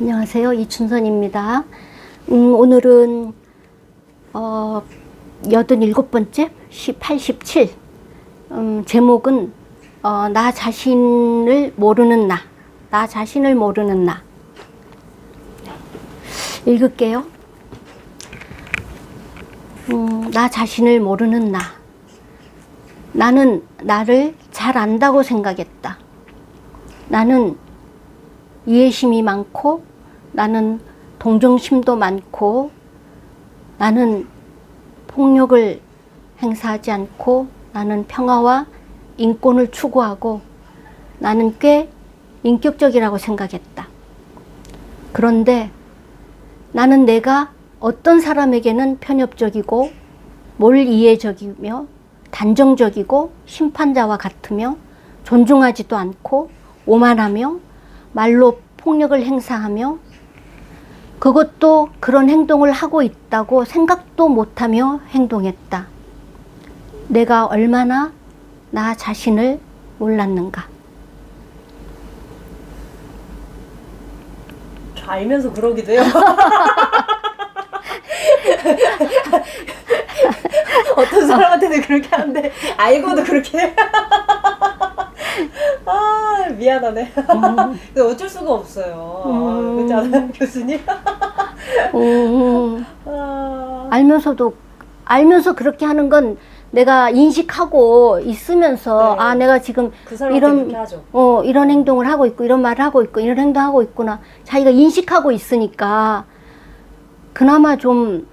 안녕하세요. 이춘선입니다. 음, 오늘은 어, 87번째? 87. 음, 제목은 어, 나 자신을 모르는 나. 나 자신을 모르는 나. 읽을게요. 음, 나 자신을 모르는 나. 나는 나를 잘 안다고 생각했다. 나는 이해심이 많고, 나는 동정심도 많고, 나는 폭력을 행사하지 않고, 나는 평화와 인권을 추구하고, 나는 꽤 인격적이라고 생각했다. 그런데 나는 내가 어떤 사람에게는 편협적이고, 몰이해적이며, 단정적이고, 심판자와 같으며, 존중하지도 않고, 오만하며, 말로 폭력을 행사하며, 그것도 그런 행동을 하고 있다고 생각도 못하며 행동했다. 내가 얼마나 나 자신을 몰랐는가. 저 알면서 그러기도 해요. 어떤 사람한테는 그렇게 하는데 알고도 그렇게 해. 아 미안하네. 근데 어쩔 수가 없어요. 음. 그렇지 않아요 교수님? 음, 아, 알면서도, 알면서 그렇게 하는 건 내가 인식하고 있으면서, 네. 아, 내가 지금 그 사람한테 이런, 그렇게 하죠. 어, 이런 행동을 하고 있고, 이런 말을 하고 있고, 이런 행동하고 있구나. 자기가 인식하고 있으니까, 그나마 좀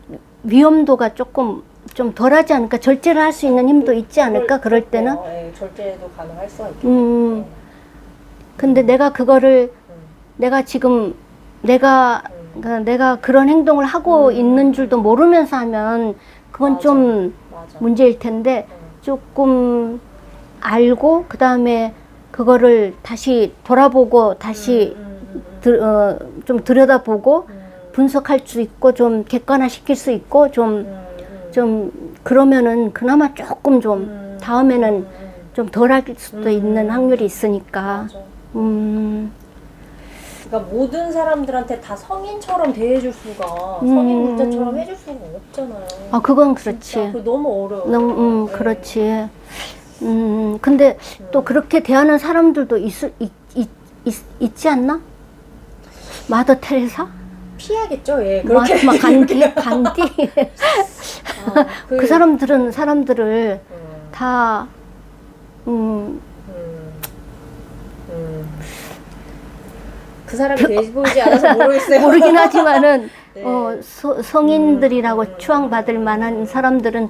위험도가 조금 좀 덜하지 않을까? 절제를 할 수 있는 힘도 있지 않을까? 그럴 때는. 어, 예, 절제도 가능할 수가 있겠죠. 음. 근데 내가 그거를, 내가 지금, 내가, 그러니까 내가 그런 행동을 하고 음. 있는 줄도 모르면서 하면, 그건 맞아. 좀 맞아. 문제일 텐데, 음. 조금 알고, 그 다음에 그거를 다시 돌아보고, 다시 음, 음, 음, 들, 어, 좀 들여다보고, 음, 분석할 수 있고, 좀 객관화 시킬 수 있고, 좀, 음, 음, 좀, 그러면은 그나마 조금 좀, 음, 다음에는 음, 좀덜할 수도 음. 있는 확률이 있으니까, 맞아. 음, 그러니까 모든 사람들한테 다 성인처럼 대해줄 수가 음. 성인 문제처럼 해줄 수가 없잖아요. 아, 그건 그렇지. 그거 너무 어려워. 너무, 음, 네. 그렇지. 음, 근데 또 그렇게 대하는 사람들도 있, 있, 있, 있, 있지 않나? 마더 테레사? 피하겠죠, 예. 마, 그렇게. 마, 간디? 간디? 아, 그 사람들은 사람들을 음, 다, 음, 음, 음. 그 사람이 돼 보이지 않아서 모르겠어요. 모르긴 하지만은, 네. 어, 서, 성인들이라고 추앙받을 만한 사람들은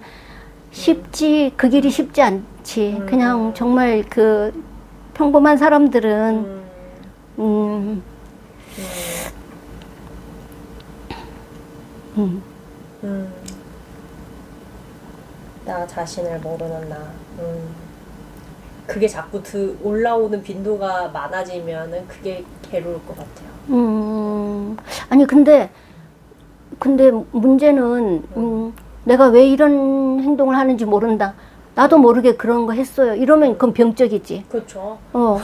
쉽지, 그 길이 쉽지 않지. 음. 그냥 정말 그 평범한 사람들은, 음, 음, 음, 음. 나 자신을 모르는 나. 음. 그게 자꾸 드, 올라오는 빈도가 많아지면은 그게 괴로울 것 같아요. 음, 아니, 근데, 근데 문제는, 음, 내가 왜 이런 행동을 하는지 모른다. 나도 모르게 그런 거 했어요. 이러면 그건 병적이지. 그렇죠. 어.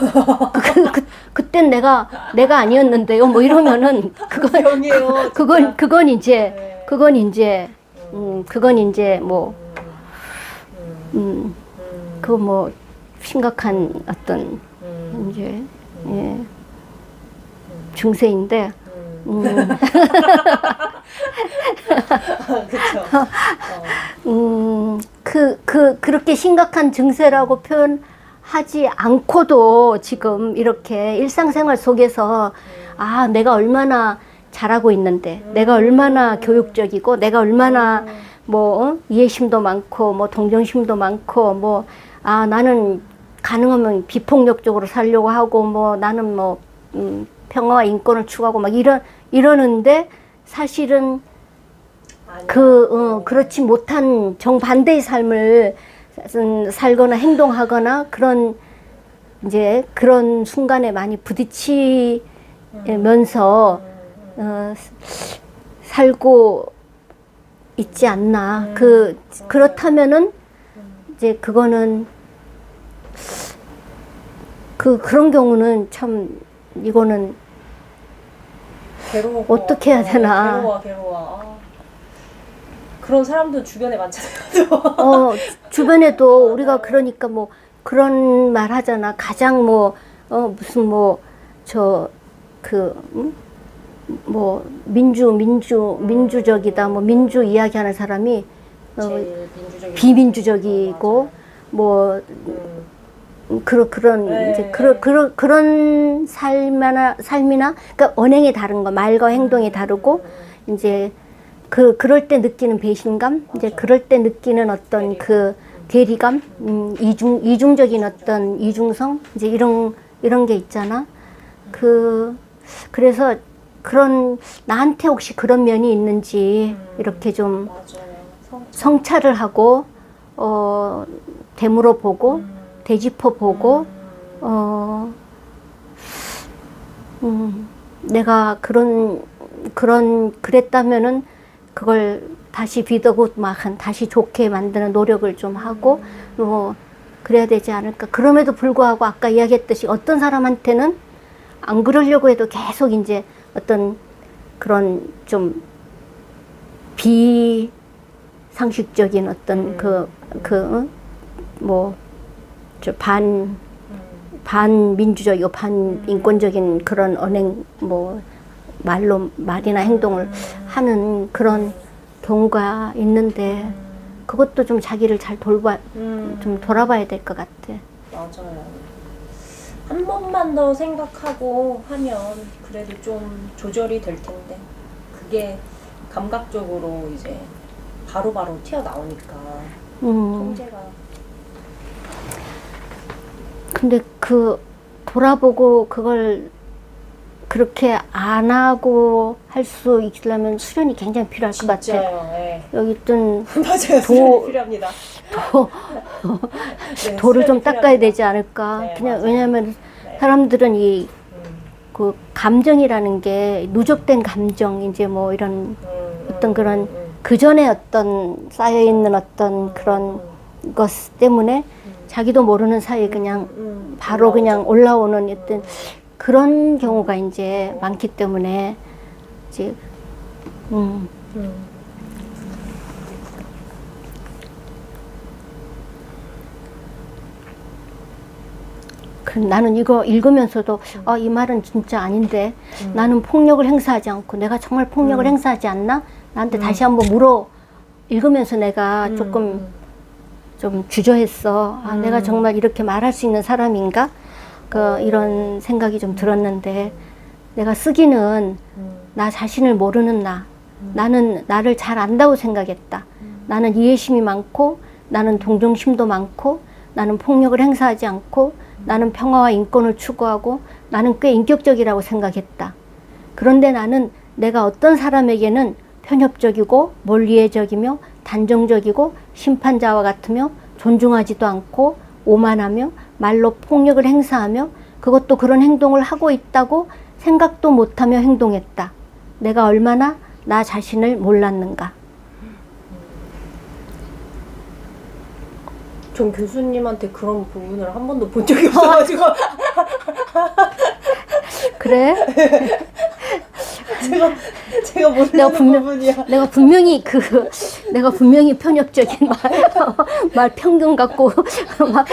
그, 그, 그땐 내가, 내가 아니었는데요. 뭐 이러면은, 그건, 병이에요. 그건, 진짜. 그건 이제, 네. 그건 이제, 음, 그건 이제 뭐, 음, 음, 음, 그 뭐, 심각한 어떤, 음, 이제, 예, 중세인데, 음. 음. 어. 음, 그, 그, 그렇게 심각한 증세라고 표현하지 않고도 지금 이렇게 일상생활 속에서, 아, 내가 얼마나 잘하고 있는데, 내가 얼마나 교육적이고, 내가 얼마나 뭐, 어? 이해심도 많고, 뭐, 동정심도 많고, 뭐, 아, 나는 가능하면 비폭력적으로 살려고 하고, 뭐, 나는 뭐, 음, 평화와 인권을 추구하고, 막 이런, 이러는데, 사실은. 그, 어, 그렇지 못한 정반대의 삶을 음, 살거나 행동하거나 그런, 이제 그런 순간에 많이 부딪히면서, 어, 살고 있지 않나. 그, 그렇다면은, 이제 그거는, 그, 그런 경우는 참, 이거는 괴로워. 어떻게 해야 되나. 괴로워, 괴로워. 아. 그런 사람도 주변에 많잖아요. 또. 어, 주변에도 우리가 그러니까 뭐 그런 말 하잖아. 가장 뭐, 어, 무슨 뭐, 저, 그, 음? 뭐, 민주, 민주, 민주적이다. 뭐, 민주 이야기하는 사람이 어, 비민주적이고, 뭐, 음. 음, 그런, 그런, 네. 이제, 그런, 그런, 그런 삶이나, 삶이나, 그러니까 언행이 다른 거, 말과 행동이 다르고, 이제, 그, 그럴 때 느끼는 배신감, 이제 맞아. 그럴 때 느끼는 어떤 그 대리감, 음, 이중, 이중적인 어떤 이중성, 이제 이런, 이런 게 있잖아. 그, 그래서 그런, 나한테 혹시 그런 면이 있는지, 음. 이렇게 좀 맞아요. 성, 성찰을 하고, 어, 되물어 보고, 음. 되짚어 보고, 음. 어, 음, 내가 그런, 그런, 그랬다면은 그걸 다시 비더굿 막한 다시 좋게 만드는 노력을 좀 하고, 뭐, 그래야 되지 않을까. 그럼에도 불구하고 아까 이야기했듯이 어떤 사람한테는 안 그러려고 해도 계속 이제 어떤 그런 좀 비상식적인 어떤 음. 그, 그, 응? 뭐, 저 반, 음. 반민주적이고 반인권적인 그런 언행 뭐 말로 말이나 행동을 하는 그런 경우가 있는데 그것도 좀 자기를 잘 돌봐 음. 좀 돌아봐야 될 것 같아. 맞아요. 한 번만 더 생각하고 하면 그래도 좀 조절이 될 텐데 그게 감각적으로 이제 바로바로 튀어나오니까 음. 통제가 근데 그 돌아보고 그걸 그렇게 수련이 할수 있으려면 수련이 굉장히 필요할 것 같아. 진짜요. 예. 여기 있던 맞아요. 도- 수련이 필요합니다. 도, 네, 도를 좀 닦아야 필요합니다. 되지 않을까. 네, 그냥 맞아요. 왜냐하면 네. 사람들은 이 음, 그 감정이라는 게 누적된 감정 이제 뭐 이런 음, 어떤 음, 그런 음, 그 전에 어떤 쌓여 있는 어떤 그런 것 때문에 자기도 모르는 사이에 그냥 음, 바로 올라오죠. 그냥 올라오는 어떤 그런 경우가 이제 많기 때문에 이제 음 그 나는 이거 읽으면서도 아, 이 말은 진짜 아닌데 음. 나는 폭력을 행사하지 않고 내가 정말 폭력을 행사하지 않나 나한테 음. 다시 한번 물어 읽으면서 내가 음, 조금 음. 좀 주저했어. 아, 음. 내가 정말 이렇게 말할 수 있는 사람인가? 그 이런 생각이 좀 들었는데 내가 쓰기는 음. 나 자신을 모르는 나. 나는 나를 잘 안다고 생각했다. 나는 이해심이 많고 나는 동정심도 많고 나는 폭력을 행사하지 않고 나는 평화와 인권을 추구하고 나는 꽤 인격적이라고 생각했다. 그런데 나는 내가 어떤 사람에게는 편협적이고 몰리해적이며 단정적이고 심판자와 같으며 존중하지도 않고 오만하며 말로 폭력을 행사하며 그것도 그런 행동을 하고 있다고 생각도 못하며 행동했다. 내가 얼마나 나 자신을 몰랐는가. 전 교수님한테 그런 부분을 한 번도 본 적이 없어가지고 그래? 제가 제가 모르는 내가 분명- 부분이야. 내가 분명히 그 내가 분명히 편협적인 말, 말 평균 갖고 막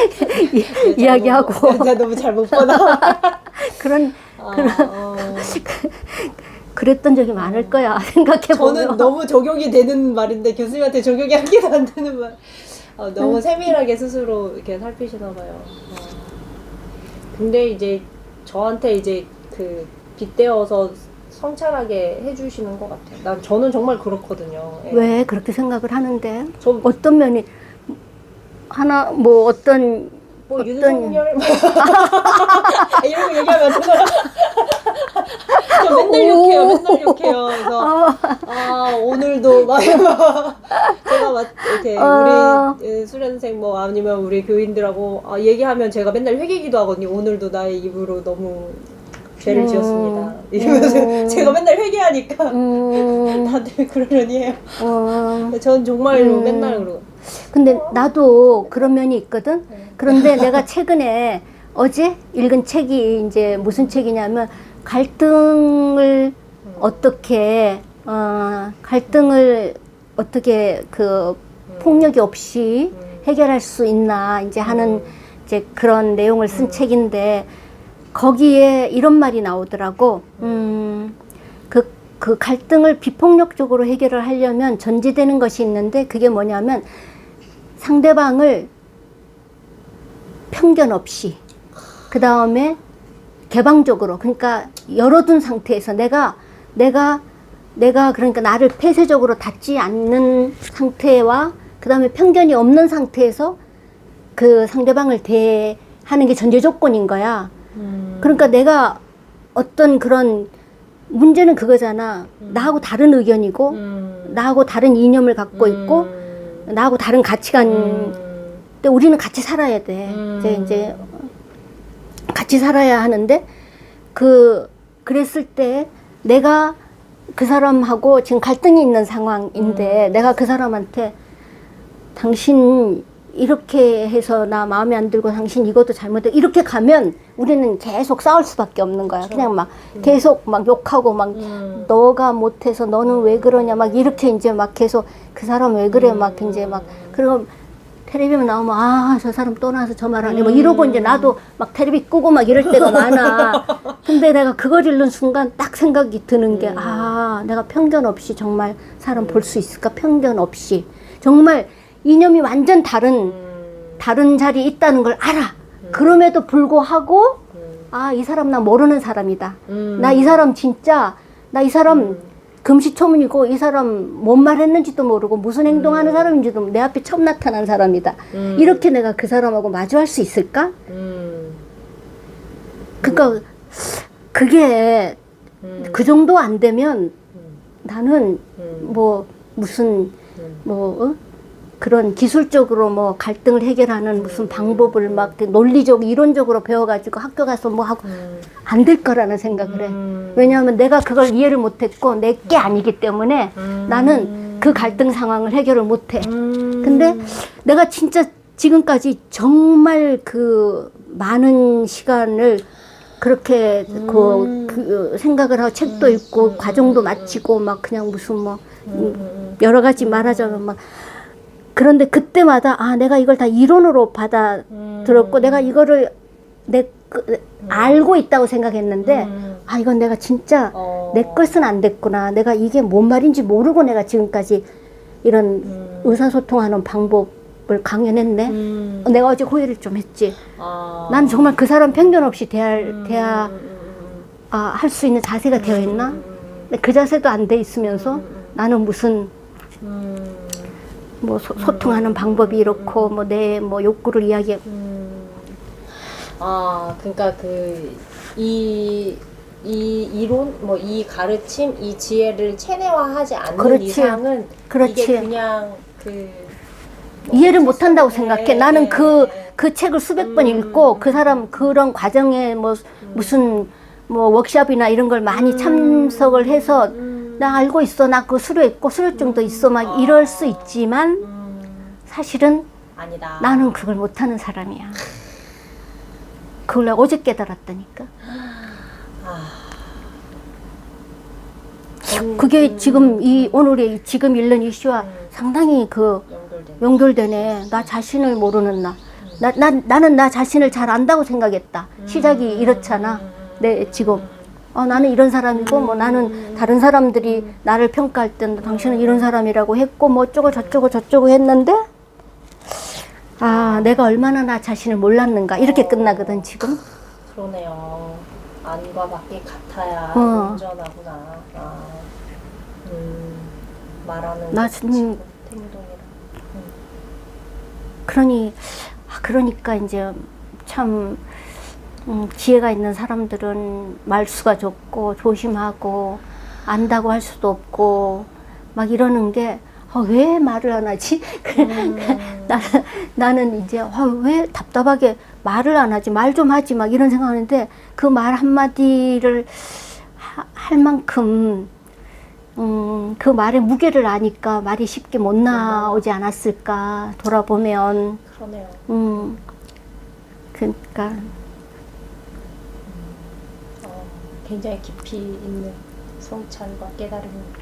이- 이야기하고 제가 너무 잘못 보나. 그런 아, 그런 어. 그랬던 적이 많을 거야 생각해 보면. 저는 너무 적용이 되는 말인데 교수님한테 적용이 한 개도 안 되는 말. 아, 너무 세밀하게 스스로 이렇게 살피시나 봐요. 아. 근데 이제 저한테 이제 그 빗대어서 성찰하게 해주시는 것 같아요. 난 저는 정말 그렇거든요. 예. 왜 그렇게 생각을 하는데 저 어떤 면이 하나 뭐 어떤 뭐 어떤- 윤석열 이런 거 얘기하면 안 되나? 저 맨날 욕해요, 맨날 욕해요. 그래서 아 오늘도 막 제가 막 이렇게 어. 우리 예, 수련생 뭐 아니면 우리 교인들하고 아, 얘기하면 제가 맨날 회개기도 하거든요. 오늘도 나의 입으로 너무 죄를 음. 지었습니다. 이러면서 음. 제가 맨날 회개하니까 음, 다들 그러려니 해요. 어, 전 정말로 음. 맨날 그러고. 근데 나도 그런 면이 있거든. 네. 그런데 내가 최근에 어제 읽은 책이 이제 무슨 책이냐면 갈등을 어떻게 어, 갈등을 어떻게 그 폭력이 없이 해결할 수 있나 이제 하는 이제 그런 내용을 쓴 책인데 거기에 이런 말이 나오더라고. 음, 그, 그 갈등을 비폭력적으로 해결을 하려면 전제되는 것이 있는데 그게 뭐냐면 상대방을 편견 없이 그 다음에 개방적으로 그러니까 열어둔 상태에서 내가 내가 내가 그러니까 나를 폐쇄적으로 닫지 않는 상태와 그 다음에 편견이 없는 상태에서 그 상대방을 대하는 게 전제 조건인 거야. 음. 그러니까 내가 어떤 그런 문제는 그거잖아. 나하고 다른 의견이고 음. 나하고 다른 이념을 갖고 있고 나하고 다른 가치관 음. 근데 우리는 같이 살아야 돼. 음. 이제 이제 같이 살아야 하는데 그 그랬을 때 내가 그 사람하고 지금 갈등이 있는 상황인데 음. 내가 그 사람한테 당신 이렇게 해서 나 마음에 안 들고 당신 이것도 잘못해. 이렇게 가면 우리는 계속 싸울 수밖에 없는 거야. 그렇죠. 그냥막 계속 막 욕하고 막 음. 너가 못해서 너는 왜 그러냐. 막 이렇게 이제 막 계속 그 사람 왜 그래. 막 이제 막 그리고 텔레비만 나오면 아 저 사람 또 나와서 저 말하네. 뭐 이러고 이제 나도 막 텔레비 끄고 막 이럴 때가 많아. 근데 내가 그걸 읽는 순간 딱 생각이 드는 게 아 내가 편견 없이 정말 사람 볼 수 있을까? 편견 없이. 정말 이념이 완전 다른 음. 다른 자리에 있다는 걸 알아 그럼에도 불구하고 아 이 사람 나 모르는 사람이다 음. 나이 사람 진짜 나 이 사람 금시초문이고 이 사람 뭔 말했는지도 모르고 무슨 행동하는 사람인지도 내 앞에 처음 나타난 사람이다. 음. 이렇게 내가 그 사람하고 마주할 수 있을까? 음. 그러니까 그게 음. 그 정도 안 되면 음. 나는 음. 뭐 무슨 음. 뭐 어? 그런 기술적으로 뭐 갈등을 해결하는 무슨 방법을 막 논리적 이론적으로 배워가지고 학교 가서 뭐 하고 음. 안될 거라는 생각을 해. 음. 왜냐하면 내가 그걸 이해를 못했고 내 게 아니기 때문에 음. 나는 그 갈등 상황을 해결을 못해. 음. 근데 내가 진짜 지금까지 정말 그 많은 시간을 그렇게 그, 그 생각을 하고 책도 읽고 과정도 마치고 막 그냥 무슨 뭐 음. 여러 가지 말하자면 막 그런데 그때마다 아 내가 이걸 다 이론으로 받아 음. 들었고 내가 이거를 내 그- 알고 있다고 생각했는데 음. 아 이건 내가 진짜 어. 내 것은 안 됐구나. 내가 이게 뭔 말인지 모르고 내가 지금까지 이런 음. 의사소통하는 방법을 강연했네. 음. 내가 어제 호의를 좀 했지. 아. 난 정말 그 사람 편견 없이 대할, 음. 음. 음. 아, 할 수 있는 자세가 되어 있나? 음. 그 자세도 안 돼 있으면서 나는 무슨 음. 뭐 소, 소통하는 방법이 이렇고 뭐 내 뭐 욕구를 이야기 음. 아, 그러니까 그 이 이 이론 뭐 이 가르침 이 지혜를 체내화하지 않는 그렇지. 이상은 그렇지. 이게 그냥 그 이해를 못 한다고 네, 생각해. 나는 네, 그, 네. 그 책을 수백 음. 번 읽고 그 사람 그런 과정에 뭐 무슨 뭐 워크숍이나 이런 걸 많이 참석을 해서 음. 나 알고 있어. 나 그 수료했고 수료증도 있어. 막 이럴 수 있지만 음. 사실은 아니다. 나는 그걸 못하는 사람이야. 그걸 내가 어제 깨달았다니까. 그게 지금 이 오늘의 지금 읽는 이슈와 상당히 그. 연결되네. 나 자신을 모르는 나. 나, 나, 나는 나 자신을 잘 안다고 생각했다. 시작이 이렇잖아. 내 지금. 어, 나는 이런 사람이고, 뭐 나는 다른 사람들이 나를 평가할 때는 당신은 이런 사람이라고 했고, 뭐 어쩌고 저쩌고 저쩌고 했는데, 아, 내가 얼마나 나 자신을 몰랐는가. 이렇게 끝나거든, 지금. 그러네요. 안과 밖이 같아야 어. 온전하구나. 아. 음. 말하는 나 지금 지금- 행동이랑. 그러니, 아, 그러니까 이제 참, 음, 지혜가 있는 사람들은 말수가 적고 조심하고 안다고 할 수도 없고 막 이러는 게, 아, 왜 말을 안 하지? 나는, 나는 이제, 아, 왜 답답하게 말을 안 하지? 말 좀 하지? 막 이런 생각하는데 그 말 한마디를 하- 할 만큼 음, 그 말의 무게를 아니까 말이 쉽게 못 나오지 않았을까 돌아보면 그러네요. 음, 그러니까 어, 굉장히 깊이 있는 성찰과 깨달음입니다.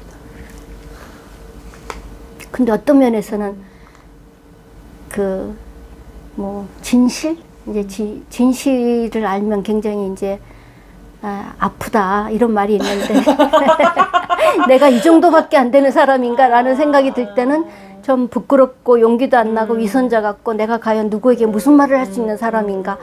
근데 어떤 면에서는 그 뭐 진실? 이제 지, 진실을 알면 굉장히 이제 아, 아프다 이런 말이 있는데 내가 이 정도밖에 안 되는 사람인가라는 생각이 들 때는 좀 부끄럽고 용기도 안 나고 위선자 같고 내가 과연 누구에게 무슨 말을 할 수 있는 사람인가?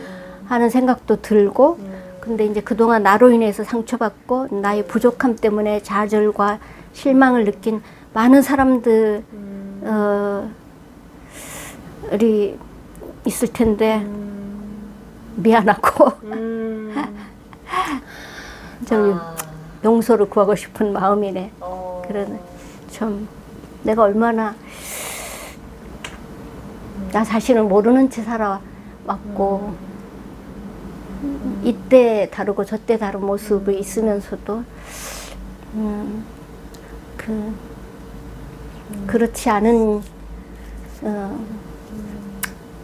하는 생각도 들고 근데 이제 그동안 나로 인해서 상처받고 나의 부족함 때문에 좌절과 실망을 느낀 많은 사람들 어, 이 있을 텐데 미안하고 음. 좀 아, 용서를 구하고 싶은 마음이네. 어. 그러네. 좀 내가 얼마나 나 자신을 모르는 채 살아왔고 이때 다르고 저때 다른 모습이 있으면서도 음, 그 그렇지 않은 어,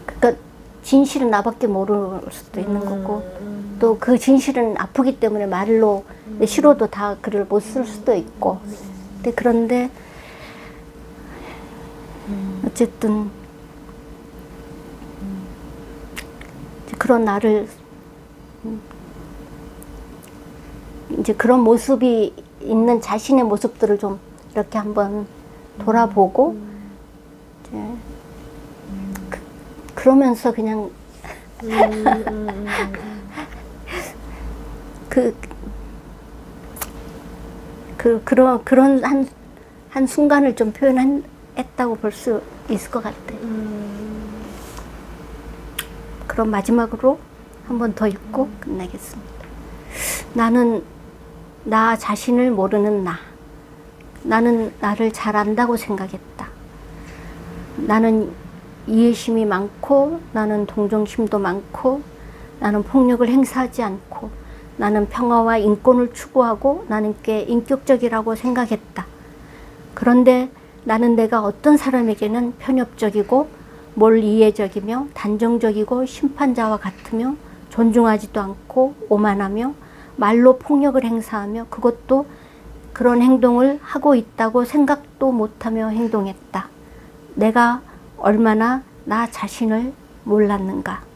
그러니까 진실은 나밖에 모를 수도 있는 거고 음. 또그 진실은 아프기 때문에 말로 내 싫어도 다 글을 못 쓸 수도 있고 근데 그런데 어쨌든 그런 나를 음, 이제 그런 모습이 있는 자신의 모습들을 좀 이렇게 한번 돌아보고 이제 그, 그러면서 그냥 음, 음, 음, 그, 그, 그런, 그런 한, 한 순간을 좀 표현했다고 볼 수 있을 것 같아. 음. 그럼 마지막으로 한 번 더 읽고 끝내겠습니다. 나는 나 자신을 모르는 나. 나는 나를 잘 안다고 생각했다. 나는 이해심이 많고, 나는 동정심도 많고, 나는 폭력을 행사하지 않고, 나는 평화와 인권을 추구하고, 나는 꽤 인격적이라고 생각했다. 그런데 나는 내가 어떤 사람에게는 편협적이고 몰 이해적이며 단정적이고 심판자와 같으며 존중하지도 않고 오만하며 말로 폭력을 행사하며 그것도 그런 행동을 하고 있다고 생각도 못하며 행동했다. 내가 얼마나 나 자신을 몰랐는가.